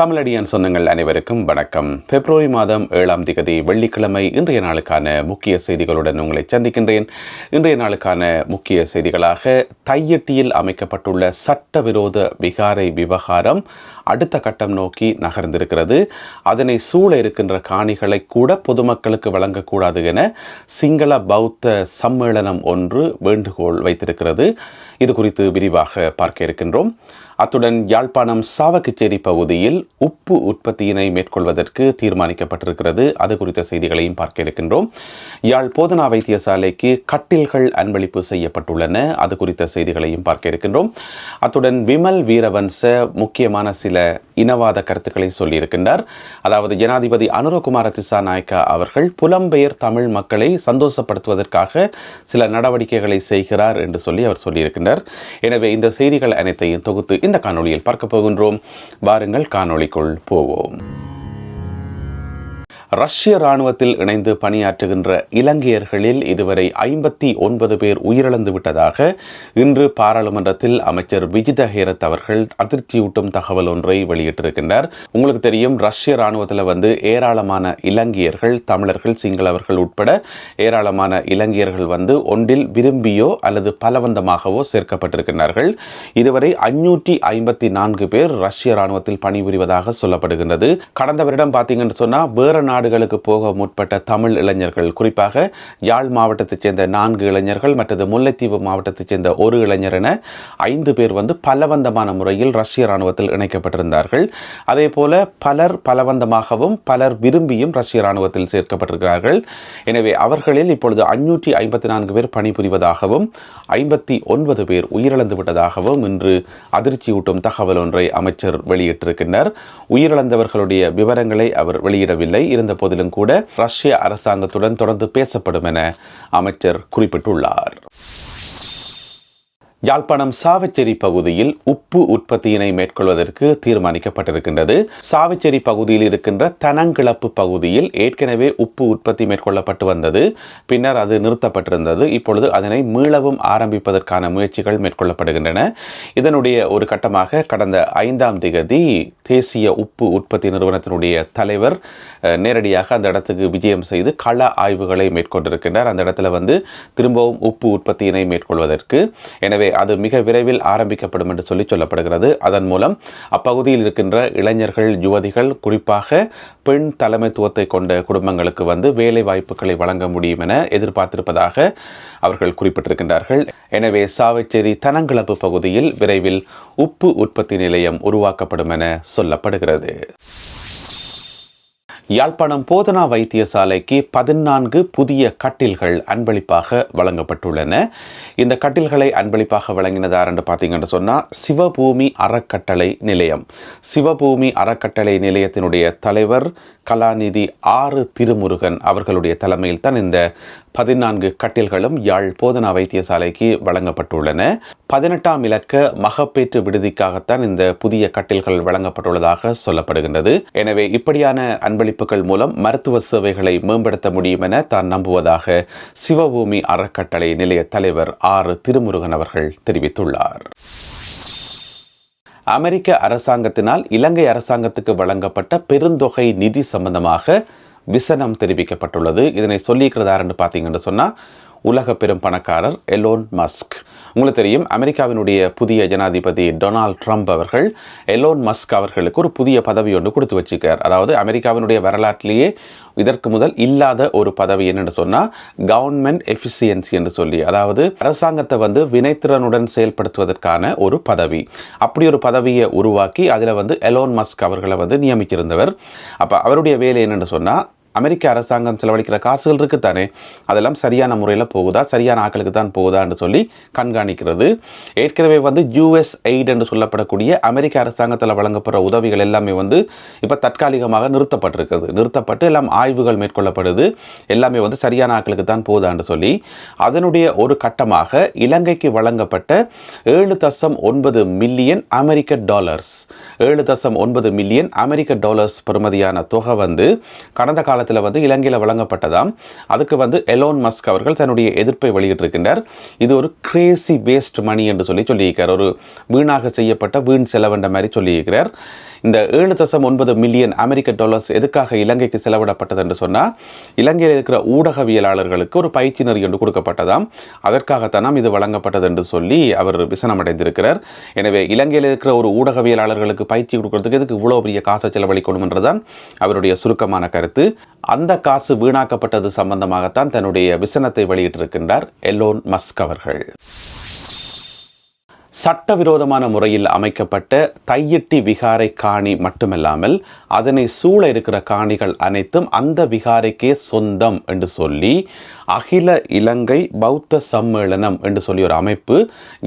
தமிழடியான் சொந்தங்கள் அனைவருக்கும் வணக்கம். பிப்ரவரி மாதம் ஏழாம் திகதி வெள்ளிக்கிழமை இன்றைய நாளுக்கான முக்கிய செய்திகளுடன் உங்களை சந்திக்கின்றேன். இன்றைய நாளுக்கான முக்கிய செய்திகளாக தையட்டியில் அமைக்கப்பட்டுள்ள சட்டவிரோத விகாரை விவகாரம் அடுத்த கட்டம் நோக்கி நகர்ந்திருக்கிறது. அதனை சூழ இருக்கின்ற காணிகளை கூட பொதுமக்களுக்கு வழங்கக்கூடாது என சிங்கள பௌத்த சம்மேளனம் ஒன்று வேண்டுகோள் வைத்திருக்கிறது. இது குறித்து விரிவாக பார்க்க இருக்கின்றோம். அத்துடன் யாழ்ப்பாணம் சாவகச்சேரி பகுதியில் உப்பு உற்பத்தியினை மேற்கொள்வதற்கு தீர்மானிக்கப்பட்டிருக்கிறது. அது குறித்த செய்திகளையும் பார்க்க இருக்கின்றோம். யாழ் போதனா வைத்தியசாலைக்கு கட்டில்கள் அன்பளிப்பு செய்யப்பட்டுள்ளன. அது குறித்த செய்திகளையும் பார்க்க இருக்கின்றோம். அத்துடன் விமல் வீரவன்ச முக்கியமான சில இனவாத கருத்துக்களை சொல்லியிருக்கின்றார். அதாவது ஜனாதிபதி அனுரகுமார திசாநாயக்கா அவர்கள் புலம்பெயர் தமிழ் மக்களை சந்தோஷப்படுத்துவதற்காக சில நடவடிக்கைகளை செய்கிறார் என்று சொல்லி அவர் சொல்லியிருக்கின்றார். எனவே இந்த செய்திகள் அனைத்தையும் தொகுத்து இந்த காணொளியில் பார்க்க போகின்றோம். வாருங்கள் காணொளிக்குள் போவோம். ரஷ்ய ராணுவத்தில் இணைந்து பணியாற்றுகின்ற இலங்கையர்களில் இதுவரை ஐம்பத்தி ஒன்பது பேர் உயிரிழந்து விட்டதாக இன்று பாராளுமன்றத்தில் அமைச்சர் விஜித ஹேரத் அவர்கள் அதிர்ச்சியூட்டும் தகவல் ஒன்றை வெளியிட்டிருக்கின்றார். உங்களுக்கு தெரியும் ரஷ்ய ராணுவத்தில் வந்து ஏராளமான இலங்கையர்கள் தமிழர்கள் சிங்களவர்கள் உட்பட ஏராளமான இலங்கையர்கள் வந்து ஒன்றில் விரும்பியோ அல்லது பலவந்தமாகவோ சேர்க்கப்பட்டிருக்கிறார்கள் இதுவரை ஐநூற்றி ஐம்பத்தி நான்கு பேர் ரஷ்ய ராணுவத்தில் பணிபுரிவதாக சொல்லப்படுகின்றது. கடந்த வருடம் பார்த்தீங்கன்னு சொன்னால் வேறு நாடு நாடுகளுக்கு போக முற்பட்ட தமிழ் இளைஞர்கள் குறிப்பாக யாழ் மாவட்டத்தைச் சேர்ந்த நான்கு இளைஞர்கள் மற்றது முல்லைத்தீவு மாவட்டத்தைச் சேர்ந்த ஒரு இளைஞர் என ஐந்து பேர் வந்து பலவந்தமான முறையில் ரஷ்ய ராணுவத்தில் இணைக்கப்பட்டிருந்தார்கள். அதே போல பலர் பலவந்தமாகவும் பலர் விரும்பியும் ரஷ்ய ராணுவத்தில் சேர்க்கப்பட்டிருக்கிறார்கள். எனவே அவர்களில் இப்பொழுது அஞ்சூற்றி ஐம்பத்தி நான்கு பேர் பணிபுரிவதாகவும் ஐம்பத்தி ஒன்பது பேர் உயிரிழந்து விட்டதாகவும் இன்று அதிர்ச்சியூட்டும் தகவல் ஒன்றை அமைச்சர் வெளியிட்டிருக்கின்றார். உயிரிழந்தவர்களுடைய விவரங்களை அவர் வெளியிடவில்லை. இருந்த போதிலும் கூட ரஷ்ய அரசாங்கத்துடன் தொடர்ந்து பேசப்படும் என அமைச்சர் குறிப்பிட்டுள்ளார். யாழ்ப்பாணம் சாவச்சேரி பகுதியில் உப்பு உற்பத்தியினை மேற்கொள்வதற்கு தீர்மானிக்கப்பட்டிருக்கின்றது. சாவச்சேரி பகுதியில் இருக்கின்ற தனங்கிழப்பு பகுதியில் ஏற்கனவே உப்பு உற்பத்தி மேற்கொள்ளப்பட்டு வந்தது. பின்னர் அது நிறுத்தப்பட்டிருந்தது. இப்பொழுது அதனை மீளவும் ஆரம்பிப்பதற்கான முயற்சிகள் மேற்கொள்ளப்படுகின்றன. இதனுடைய ஒரு கட்டமாக கடந்த ஐந்தாம் திகதி தேசிய உப்பு உற்பத்தி நிறுவனத்தினுடைய தலைவர் நேரடியாக அந்த இடத்துக்கு விஜயம் செய்து கள ஆய்வுகளை மேற்கொண்டிருக்கின்றார். அந்த இடத்துல வந்து திரும்பவும் உப்பு உற்பத்தியினை மேற்கொள்வதற்கு. எனவே அது மிக விரைவில் ஆரம்பிக்கப்படும் என்று சொல்லி சொல்லப்படுகிறது. அதன் மூலம் அப்பகுதியில் இருக்கின்ற இளைஞர்கள் யுவதிகள் குறிப்பாக பெண் தலைமைத்துவத்தை கொண்ட குடும்பங்களுக்கு வந்து வேலை வாய்ப்புகளை வழங்க முடியும் என எதிர்பார்த்திருப்பதாக அவர்கள் குறிப்பிட்டிருக்கின்றார்கள். எனவே சாவச்சேரி தனங்கிழப்பு பகுதியில் விரைவில் உப்பு உற்பத்தி நிலையம் உருவாக்கப்படும் என சொல்லப்படுகிறது. யாழ்ப்பாணம் போதனா வைத்தியசாலைக்கு பதினான்கு புதிய கட்டில்கள் அன்பளிப்பாக வழங்கப்பட்டுள்ளன. இந்த கட்டில்களை அன்பளிப்பாக வழங்கினதார் என்று பார்த்தீங்கன்னு சொன்னால் சிவபூமி அறக்கட்டளை நிலையம். சிவபூமி அறக்கட்டளை நிலையத்தினுடைய தலைவர் கலாநிதி ஆறு திருமுருகன் அவர்களுடைய தலைமையில் தான் இந்த பதினான்கு கட்டில்களும் யாழ் போதனா வைத்தியசாலைக்கு வழங்கப்பட்டுள்ளன. பதினெட்டாம் இலக்க மகப்பேற்று விடுதிக்காகத்தான் இந்த புதிய கட்டில்கள் வழங்கப்பட்டுள்ளதாக சொல்லப்படுகின்றது. எனவே இப்படியான அன்பளிப்புகள் மூலம் மருத்துவ சேவைகளை மேம்படுத்த முடியும் என தான் நம்புவதாக சிவபூமி அறக்கட்டளை நிலைய தலைவர் ஆறு திருமுருகன் அவர்கள் தெரிவித்துள்ளார். அமெரிக்க அரசாங்கத்தினால் இலங்கை அரசாங்கத்துக்கு வழங்கப்பட்ட பெருந்தொகை நிதி சம்பந்தமாக விசனம் தெரிவிக்கப்பட்டுள்ளது. இதனை சொல்லியிருக்கிறதாருன்னு பார்த்தீங்கன்னு சொன்னால் உலக பெரும் பணக்காரர் எலோன் மஸ்க். உங்களுக்கு தெரியும் அமெரிக்காவினுடைய புதிய ஜனாதிபதி டொனால்ட் ட்ரம்ப் அவர்கள் எலோன் மஸ்க் அவர்களுக்கு ஒரு புதிய பதவி ஒன்று கொடுத்து வச்சுக்கார் அதாவது அமெரிக்காவினுடைய வரலாற்றிலேயே இதற்கு முதல் இல்லாத ஒரு பதவி என்னென்னு சொன்னால் கவர்மெண்ட் எஃபிஷியன்சி என்று சொல்லி அதாவது அரசாங்கத்தை வந்து வினைத்திறனுடன் செயல்படுத்துவதற்கான ஒரு பதவி. அப்படி ஒரு பதவியை உருவாக்கி அதில் வந்து எலோன் மஸ்க் அவர்களை வந்து நியமிச்சிருந்தவர் அப்போ அவருடைய வேலை என்னென்னு சொன்னால் அமெரிக்க அரசாங்கம் செலவழிக்கிற காசுகள் இருக்குத்தானே? அதெல்லாம் சரியான முறையில் போகுதா? சரியான ஆக்களுக்கு தான் போகுதான்னு சொல்லி கண்காணிக்கிறது. ஏற்கனவே வந்து யூஎஸ் எய்ட் என்று சொல்லப்படக்கூடிய அமெரிக்க அரசாங்கத்தில் வழங்கப்படுற உதவிகள் எல்லாமே வந்து இப்போ தற்காலிகமாக நிறுத்தப்பட்டிருக்குது நிறுத்தப்பட்டு எல்லாம் ஆய்வுகள் மேற்கொள்ளப்படுது. எல்லாமே வந்து சரியான ஆக்களுக்கு தான் போகுதான்னு சொல்லி அதனுடைய ஒரு கட்டமாக இலங்கைக்கு வழங்கப்பட்ட ஏழு தசம் ஒன்பது மில்லியன் அமெரிக்க டாலர்ஸ் ஏழு தசம் ஒன்பது மில்லியன் அமெரிக்க டாலர்ஸ் பெறுமதியான தொகை வந்து கடந்த கால எதிர்காலத்தில் வந்து இலங்கையில் வழங்கப்பட்டதாம். அதுக்கு வந்து எலோன் மஸ்க் அவர்கள் தன்னுடைய எதிர்ப்பை வெளியிட்டிருக்கின்றார். இது ஒரு கிரேசி வேஸ்ட் மணி என்று சொல்லி சொல்லியிருக்கார் ஒரு வீணாக செய்யப்பட்ட வீண் செலவென்ற மாதிரி சொல்லியிருக்கிறார். இந்த ஏழு தசம் ஒன்பது மில்லியன் அமெரிக்க டாலர்ஸ் எதுக்காக இலங்கைக்கு செலவிடப்பட்டது என்று சொன்னால் இலங்கையில் இருக்கிற ஊடகவியலாளர்களுக்கு ஒரு பயிற்சி நெறி கொடுக்கப்பட்டதாம். அதற்காகத்தானாம் இது வழங்கப்பட்டது என்று சொல்லி அவர் விசனமடைந்திருக்கிறார். எனவே இலங்கையில் இருக்கிற ஒரு ஊடகவியலாளர்களுக்கு பயிற்சி கொடுக்கறதுக்கு எதுக்கு இவ்வளோ பெரிய காசை செலவழிக்கணும் என்றுதான் அவருடைய சுருக்கமான கருத்து. அந்த காசு வீணாக்கப்பட்டது சம்பந்தமாகத்தான் தன்னுடைய விசனத்தை வெளியிட்டிருக்கின்றார் எலோன் மஸ்க் அவர்கள். சட்டவிரோதமான முறையில் அமைக்கப்பட்ட தையிட்டி விகாரை காணி மட்டுமல்லாமல் அதனை சூழ இருக்கிற காணிகள் அனைத்தும் அந்த விகாரைக்கே சொந்தம் என்று சொல்லி அகில இலங்கை பௌத்த சம்மேளனம் என்று சொல்லி ஒரு அமைப்பு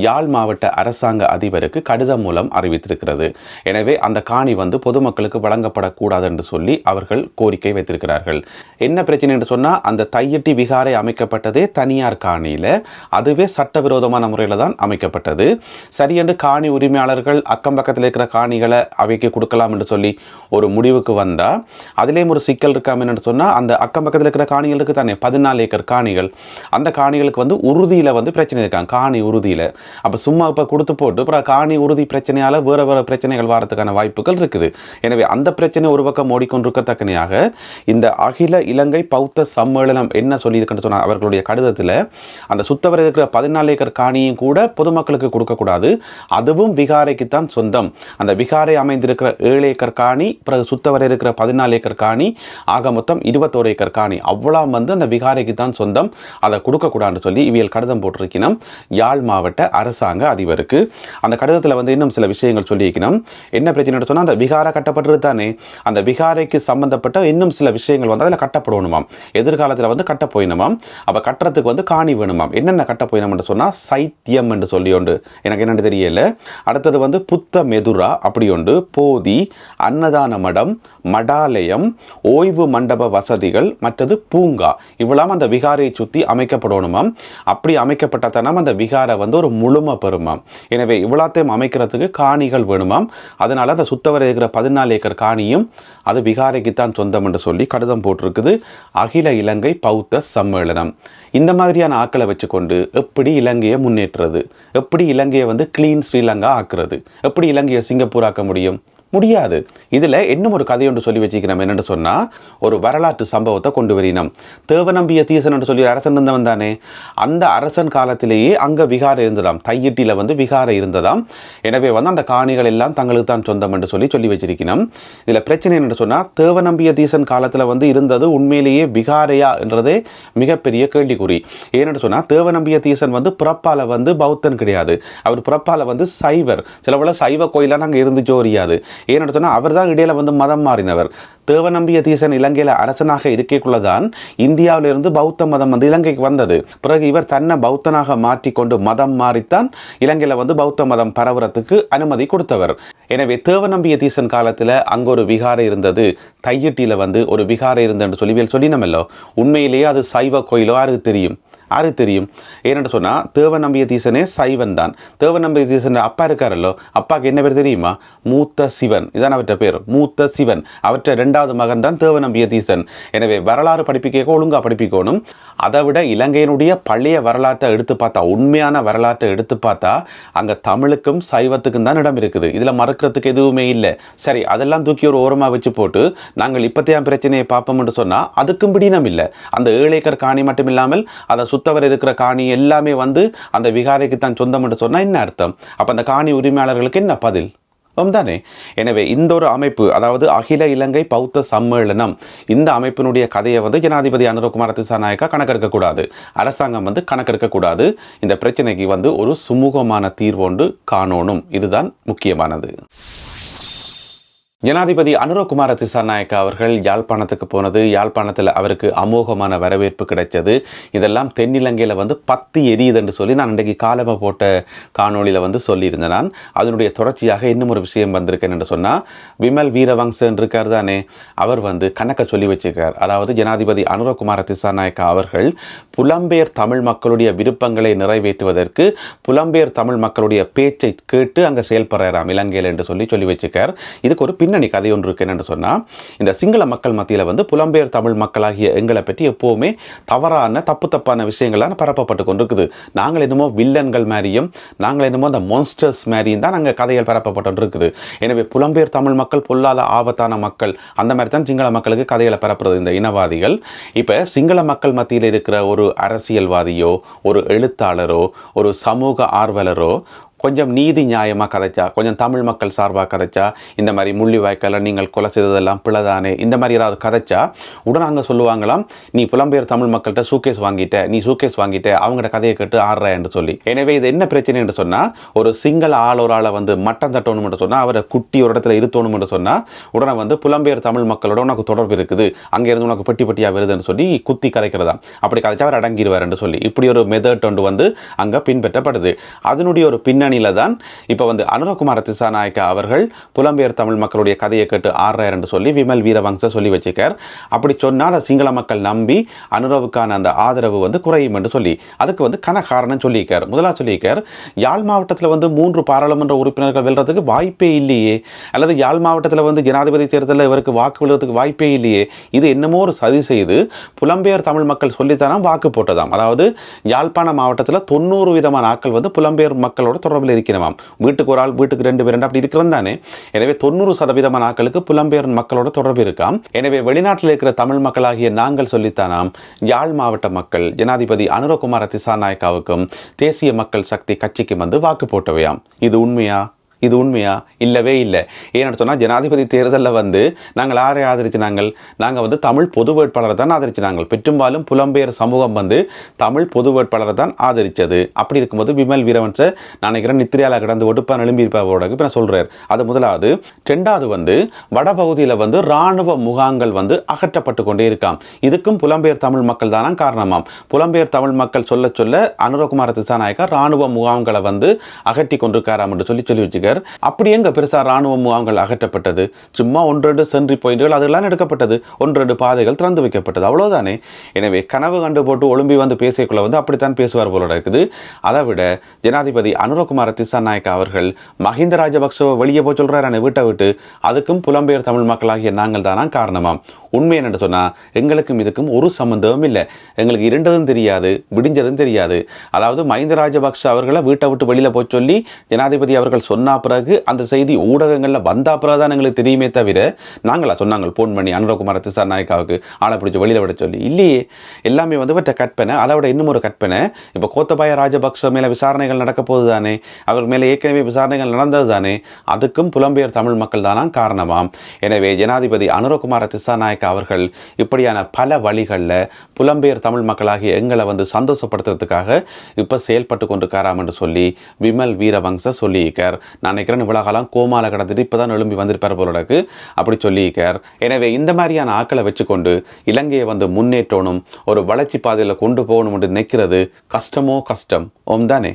யாழ் மாவட்ட அரசாங்க அதிபருக்கு கடிதம் மூலம் அறிவித்திருக்கிறது. எனவே அந்த காணி வந்து பொதுமக்களுக்கு வழங்கப்படக்கூடாது என்று சொல்லி அவர்கள் கோரிக்கை வைத்திருக்கிறார்கள். என்ன பிரச்சனை என்று சொன்னால் அந்த தையிட்டி விகாரை அமைக்கப்பட்டதே தனியார் காணியில் அதுவே சட்டவிரோதமான முறையில் தான் அமைக்கப்பட்டது. சரி என்று காணி உரிமையாளர்கள் அக்கம் பக்கத்தில் இருக்கிற காணிகளை அவைக்கு கொடுக்கலாம் என்று சொல்லி ஒரு முடிவுக்கு வந்தால் அதிலேயும் ஒரு சிக்கல் இருக்காம என்று சொன்னால் அந்த அக்கம் பக்கத்தில் இருக்கிற காணிகளுக்கு தானே பதினாலு ஏக்கர் காணிகள். அந்த காணிகளுக்கு வந்து உறுதியில் வந்து பிரச்சனை இருக்காங்க. காணி உறுதியில். அப்போ சும்மா இப்போ கொடுத்து போட்டு அப்புறம் காணி உறுதி பிரச்சனையால் வேறு வேறு பிரச்சனைகள் வரதுக்கான வாய்ப்புகள் இருக்குது. எனவே அந்த பிரச்சனை ஒரு பக்கம் ஓடிக்கொண்டிருக்கத்தக்கனையாக இந்த அகில இலங்கை பௌத்த சம்மேளனம் என்ன சொல்லியிருக்குன்னு சொன்னால் அவர்களுடைய கடிதத்தில் அந்த சுத்தவரை இருக்கிற பதினாலு ஏக்கர் காணியும் கூட பொதுமக்களுக்கு கொடுக்கக்கூடாது. அதுவும் விகாரைக்குத்தான் சொந்தம். அந்த விகாரை அமைந்திருக்கிற ஏழு ஏக்கர் காணி பிறகு சுத்தவரை இருக்கிற பதினாலு ஏக்கர் காணி ஆக மொத்தம் இருபத்தோரு ஏக்கர் காணி. அவ்வளோ வந்து அந்த விகாரைக்கு தான் தான் சொந்தம் அதை கொடுக்கக்கூடாதுன்னு சொல்லி இவியல் கடிதம் போட்டிருக்கணும் யாழ் மாவட்ட அரசாங்க அதிபருக்கு. அந்த கடிதத்தில் வந்து இன்னும் சில விஷயங்கள் சொல்லியிருக்கணும் என்ன பிரச்சனை சொன்னால் அந்த விகாரா கட்டப்பட்டது தானே. அந்த விகாரைக்கு சம்மந்தப்பட்ட இன்னும் சில விஷயங்கள் வந்து அதில் கட்டப்படணுமாம். எதிர்காலத்தில் வந்து கட்ட போயினுமாம் அப்போ கட்டுறதுக்கு வந்து காணி வேணுமாம். என்னென்ன கட்ட போயினோம்னு சொன்னால் சைத்தியம் என்று சொல்லி உண்டு. எனக்கு என்னென்னு தெரியல. அடுத்தது வந்து புத்த மெதுரா அப்படி உண்டு. போதி அன்னதான மடம் மடாலயம் ஓய்வு மண்டப வசதிகள் மற்றது பூங்கா. இவ்வளவு அந்த விகார விகாரை சுற்றி அமைக்கப்படணுமாம் அப்படி அமைக்கப்பட்டதனம் அந்த விகாரை வந்து ஒரு முழுமை பெறுமாம் எனவே இவ்வளோத்தையும் அமைக்கிறதுக்கு காணிகள் வேணுமாம் அதனால் அந்த சுத்தவரை இருக்கிற பதினாலு ஏக்கர் காணியும் அது விகாரைக்குத்தான் சொந்தம் என்று சொல்லி கடிதம் போட்டிருக்குது. அகில இலங்கை பௌத்த சம்மேளனம். இந்த மாதிரியான ஆக்களை வச்சுக்கொண்டு எப்படி இலங்கையை முன்னேற்றுறது எப்படி இலங்கையை வந்து கிளீன் ஸ்ரீலங்கா ஆக்குறது? எப்படி இலங்கையை சிங்கப்பூர் ஆக்க முடியும்? முடியாது. இதில் இன்னும் ஒரு கதை ஒன்று சொல்லி வச்சுக்கிறோம் என்னென்னு சொன்னால் ஒரு வரலாற்று சம்பவத்தை கொண்டு வரினோம். தேவநம்பிய தீசன் என்று சொல்லி அரசன் இருந்தவன் தானே. அந்த அரசன் காலத்திலேயே அங்கே விகாரம் இருந்ததாம். தையிட்டியில் வந்து விகாரம் இருந்ததாம். எனவே வந்து அந்த காணிகள் எல்லாம் தங்களுக்கு தான் சொந்தம் என்று சொல்லி சொல்லி வச்சிருக்கணும் இதில் பிரச்சனை என்னென்னு சொன்னால் தேவநம்பிய தீசன் காலத்தில் வந்து இருந்தது உண்மையிலேயே விகாரையா என்றதே மிகப்பெரிய கேள்விக்குறி. ஏன்னு சொன்னால் தேவநம்பிய தீசன் வந்து பிறப்பால் வந்து பௌத்தன் கிடையாது. அவர் புறப்பால் வந்து சைவர். சிலவுல சைவ கோயிலாக நாங்கள் இருந்து ஜோரியாது. ஏன் சொன்னால் அவர் தான் இடையில வந்து மதம் மாறினவர். தேவநம்பிய தீசன் இலங்கையில் அரசனாக இருக்கைக்குள்ளதான் இந்தியாவிலிருந்து பௌத்த மதம் வந்து இலங்கைக்கு வந்தது. பிறகு இவர் தன்னை பௌத்தனாக மாற்றிக்கொண்டு மதம் மாறித்தான் இலங்கையில் வந்து பௌத்த மதம் பரவுறதுக்கு அனுமதி கொடுத்தவர். எனவே தேவநம்பிய தீசன் காலத்தில் அங்கே ஒரு விகாரம் இருந்தது. தையட்டியில் வந்து ஒரு விகாரம் இருந்ததுன்னு சொல்லி சொல்லினமல்லோ உண்மையிலேயே அது சைவ கோயிலோ யாருக்கு தெரியும்? யாருக்கு தெரியும்? ஏன்னு சொன்னால் தேவநம்பிய தீசனே சைவன் தான். தேவநம்பிய தீசன் அப்பா இருக்காரல்லோ? அப்பாவுக்கு என்ன பேர் தெரியுமா? மூத்த சிவன். இதான் அவற்ற பேர். மூத்த சிவன். அவற்ற ரெண்டாவது மகன் தான் தேவநம்பிய தீசன். எனவே வரலாறு படிப்பிக்க ஒழுங்காக படிப்பிக்கணும். அதை விட இலங்கையினுடைய பழைய வரலாற்றை எடுத்து பார்த்தா உண்மையான வரலாற்றை எடுத்து பார்த்தா அங்கே தமிழுக்கும் சைவத்துக்கும் தான் இடம் இருக்குது. இதில் மறக்கிறதுக்கு எதுவுமே இல்லை. சரி அதெல்லாம் தூக்கி ஒரு ஓரமாக வச்சு போட்டு நாங்கள் இப்பத்தையாம் பிரச்சனையை பார்ப்போம்னு சொன்னால் அதுக்கும் பிடினம் இல்லை. அந்த ஏழு ஏக்கர் காணி மட்டும் இல்லாமல் அதை சுத்தவர் இருக்கிற காணி எல்லாமே வந்து அந்த விகாரைக்கு தான் சொந்தம் என்று சொன்னால் என்ன அர்த்தம்? அப்போ அந்த காணி உரிமையாளர்களுக்கு என்ன பதில்? தானே? எனவே இந்த ஒரு அமைப்பு அதாவது அகில இலங்கை பௌத்த சம்மேளனம் இந்த அமைப்பினுடைய கதையை வந்து ஜனாதிபதி அனுரகுமார திசாநாயக்கா கணக்கெடுக்கக்கூடாது. அரசாங்கம் வந்து கணக்கெடுக்கக்கூடாது. இந்த பிரச்சனைக்கு வந்து ஒரு சுமூகமான தீர்வோண்டு காணணும். இதுதான் முக்கியமானது. ஜனாதிபதி அனுரகுமார திசாநாயக்கா அவர்கள் யாழ்ப்பாணத்துக்கு போனது. யாழ்ப்பாணத்தில் அவருக்கு அமோகமான வரவேற்பு கிடைச்சது. இதெல்லாம் தென்னிலங்கையில் வந்து பத்து எரியுதுன்னு சொல்லி நான் இன்றைக்கு காலமாக போட்ட காணொளியில் வந்து சொல்லியிருந்தேன் நான். அதனுடைய தொடர்ச்சியாக இன்னும் ஒரு விஷயம் வந்திருக்கேன் என்று சொன்னால் விமல் வீரவங்சன் இருக்கார் தானே அவர் வந்து கணக்க சொல்லி வச்சிருக்கார். அதாவது ஜனாதிபதி அனுரகுமார திசாநாயக்கா அவர்கள் புலம்பெயர் தமிழ் மக்களுடைய விருப்பங்களை நிறைவேற்றுவதற்கு புலம்பெயர் தமிழ் மக்களுடைய பேச்சை கேட்டு அங்கே செயல்படுறாராம் இலங்கையில் என்று சொல்லி சொல்லி வச்சிருக்கார். இதுக்கு ஒரு பின்னணி கதை ஒன்று இருக்கு என்னென்னு சொன்னால் இந்த சிங்கள மக்கள் மத்தியில் வந்து புலம்பெயர் தமிழ் மக்களாகிய எங்களை பற்றி எப்போவுமே தவறான தப்பு தப்பான விஷயங்கள்லாம் பரப்பப்பட்டு கொண்டிருக்குது. நாங்கள் என்னமோ வில்லன்கள் மாதிரியும் நாங்கள் என்னமோ அந்த மான்ஸ்டர்ஸ் மாதிரியும் தான் நாங்கள் கதைகள் பரப்பப்பட்டு இருக்குது எனவே புலம்பெயர் தமிழ் மக்கள் பொல்லாத ஆபத்தான மக்கள் அந்த மாதிரி தான் சிங்கள மக்களுக்கு கதைகளை பரப்புறது இந்த இனவாதிகள். இப்போ சிங்கள மக்கள் மத்தியில் இருக்கிற ஒரு அரசியல்வாதியோ ஒரு எழுத்தாளரோ ஒரு சமூக ஆர்வலரோ கொஞ்சம் நீதி நியாயமாக கதைச்சா கொஞ்சம் தமிழ் மக்கள் சார்பாக கதைச்சா இந்த மாதிரி முள்ளிவாய்க்கால நீங்கள் கொலை செய்ததெல்லாம் பிழைதானே இந்த மாதிரி ஏதாவது கதைச்சா உடனே அங்கே சொல்லுவாங்களாம் நீ புலம்பெயர் தமிழ் மக்கள்கிட்ட சூகேஸ் வாங்கிட்ட நீ சூகேஸ் வாங்கிட்ட அவங்கள்ட்ட கதையை கேட்டு ஆடுற என்று சொல்லி. எனவே இது என்ன பிரச்சனை என்று சொன்னால் ஒரு சிங்கள ஆள் ஒரு ஆளை வந்து மட்டம் தட்டணும் என்று சொன்னால் அவரை குட்டி ஒரு இடத்துல இருத்தணும் என்று சொன்னால் உடனே வந்து புலம்பெயர் தமிழ் மக்களோட உனக்கு தொடர்பு இருக்குது அங்கே இருந்து உனக்கு பெட்டி பெட்டியாக வருதுன்னு சொல்லி குத்தி கதைக்கிறதா அப்படி கதைச்சா அவர் அடங்கிடுவார் என்று சொல்லி. இப்படி ஒரு மெதட் ஒன்று வந்து அங்கே பின்பற்றப்படுது. அதனுடைய ஒரு பின்னணியில் தான் இப்போ வந்து அனுரகுமார திசாநாயக்கா அவர்கள் புலம்பெயர் தமிழ் மக்களுடைய கதையை கேட்டு ஆடுறார் என்று சொல்லி விமல் வீரவங்ச சொல்லி வச்சிருக்கார். அப்படி சொன்னால் அதை சிங்கள மக்கள் நம்பி அனுரவுக்கான அந்த ஆதரவு வந்து குறையும் என்று சொல்லி அதுக்கு வந்து கன காரணம் சொல்லியிருக்கார் முதலாக சொல்லியிருக்கார். யாழ் மாவட்டத்தில் வந்து மூன்று பாராளுமன்ற உறுப்பினர்கள் வெல்றதுக்கு வாய்ப்பே இல்லையே. அல்லது யாழ் மாவட்டத்தில் வந்து ஜனாதிபதி தேர்தலில் இவருக்கு வாக்கு விழுறதுக்கு வாய்ப்பே இல்லையே. இது என்னமோ ஒரு சதி செய்து புலம்பெயர் தமிழ் மக்கள் சொல்லித்தானா வாக்கு போட்டதாம். அதாவது யாழ்ப்பாண மாவட்டத்தில் தொண்ணூறு விதமான ஆக்கள் வந்து புலம்பெயர் மக்களோட தொடர்பில் இருக்கிறவாம் வீட்டுக்கு ஒரு ஆள் வீட்டுக்கு ரெண்டு பேர் அப்படி இருக்கிறோம் தானே. எனவே தொண்ணூறு சதவீதமான ஆக்களுக்கு புலம்பெயர் மக்களோட தொடர்பு இருக்காம். எனவே வெளிநாட்டில் இருக்கிற தமிழ் மக்களாகிய நாங்கள் சொல்லித்தானாம் யாழ் மாவட்ட மக்கள் ஜனாதிபதி அனுரகுமார திசாநாயக்காவுக்கும் தேசிய மக்கள் சக்தி கட்சிக்கும் வந்து வாக்கு போட்டவையாம். இது உண்மையா? இது உண்மையா? இல்லவே இல்லை. ஏன்னு சொன்னால் ஜனாதிபதி தேர்தலில் வந்து நாங்கள் யாரை ஆதரிச்சினாங்கள்? நாங்கள் வந்து தமிழ் பொது வேட்பாளரை தான் ஆதரிச்சினாங்கள். பெரும்பாலும் புலம்பெயர் சமூகம் வந்து தமிழ் பொது வேட்பாளரை தான் ஆதரித்தது அப்படி இருக்கும்போது விமல் வீரவன்ச நினைக்கிறேன் நித்திரியால கிடந்து ஒடுப்பா எழும்பியிருப்பவரோட இப்போ நான் சொல்கிறார் அது முதலாவது. ரெண்டாவது வந்து வடபகுதியில் வந்து இராணுவ முகாங்கள் வந்து அகற்றப்பட்டு கொண்டே இருக்காம். இதுக்கும் புலம்பெயர் தமிழ் மக்கள் தானா காரணமாம். புலம்பெயர் தமிழ் மக்கள் சொல்ல சொல்ல அனுரகுமார திசாநாயக்கா இராணுவ முகாம்களை வந்து அகற்றி கொண்டிருக்காராம் என்று சொல்லி சொல்லி வச்சுக்க அப்படி எங்க பெருசா ராணுவம் முகாம்கள் அகற்றப்பட்டது? சும்மா ஒன்று ரெண்டு பாயிண்டுகள் அதெல்லாம் எடுக்கப்பட்டது. ஒன்று ரெண்டு பாதைகள் திறந்து வைக்கப்பட்டது. அவ்வளவுதானே? எனவே கனவு கண்டு போட்டு ஒழும்பி வந்து பேசியக்குள்ள வந்து அப்படித்தான் பேசுவார் போல இருக்குது அதை விட ஜனாதிபதி அனுரகுமார திசாநாயக்கா அவர்கள் மஹிந்த ராஜபக்சவை வெளியே போய் சொல்றாரு வீட்டை விட்டு. அதுக்கும் புலம்பெயர் தமிழ் மக்களாகிய நாங்கள் தானா காரணமாம். உண்மை என்னென்னு சொன்னால் எங்களுக்கும் இதுக்கும் ஒரு சம்பந்தமும் இல்லை. எங்களுக்கு இருண்டதும் தெரியாது விடிஞ்சதும் தெரியாது. அதாவது மஹிந்த ராஜபக்ஷ அவர்களை வீட்டை விட்டு வெளியில் போய் சொல்லி ஜனாதிபதி அவர்கள் சொன்ன பிறகு அந்த செய்தி ஊடகங்களில் வந்தா பிறகு தான் எங்களுக்கு தெரியுமே தவிர நாங்களா சொன்னாங்க ஃபோன் பண்ணி அனுரகுமார் திசார் நாயக்காவுக்கு ஆளை பிடிச்சி வெளியில் விட சொல்லி. இல்லையே எல்லாமே வந்து விட்ட கற்பனை அதை விட இன்னும் ஒரு கற்பனை இப்போ கோத்தபாய ராஜபக்ஷ மேலே விசாரணைகள் நடக்க போகுது தானே அவர் மேலே ஏற்கனவே விசாரணைகள் நடந்தது தானே அதுக்கும் புலம்பெயர் தமிழ் மக்கள் தானா காரணமாம். எனவே ஜனாதிபதி அனுரகுமார நாயக்க அவர்கள் இப்படியான பல வழிகளில் புலம்பெயர் தமிழ் மக்களாகிய எங்களை வந்து சந்தோஷப்படுத்துறதுக்காக இப்போ செயல்பட்டு கொண்டிருக்காராம் என்று சொல்லி விமல் வீரவங்ச சொல்லியிருக்கார். நான் நினைக்கிறேன் இவ்வளோ காலம் கோமால கடந்துட்டு இப்போ தான் எழும்பி வந்திருப்பார் போலடக்கு அப்படி சொல்லியிருக்கார். எனவே இந்த மாதிரியான ஆக்களை வச்சுக்கொண்டு இலங்கையை வந்து முன்னேற்றணும் ஒரு வளர்ச்சி பாதையில் கொண்டு போகணும் என்று நினைக்கிறது கஷ்டமோ கஷ்டம்? ஓம் தானே.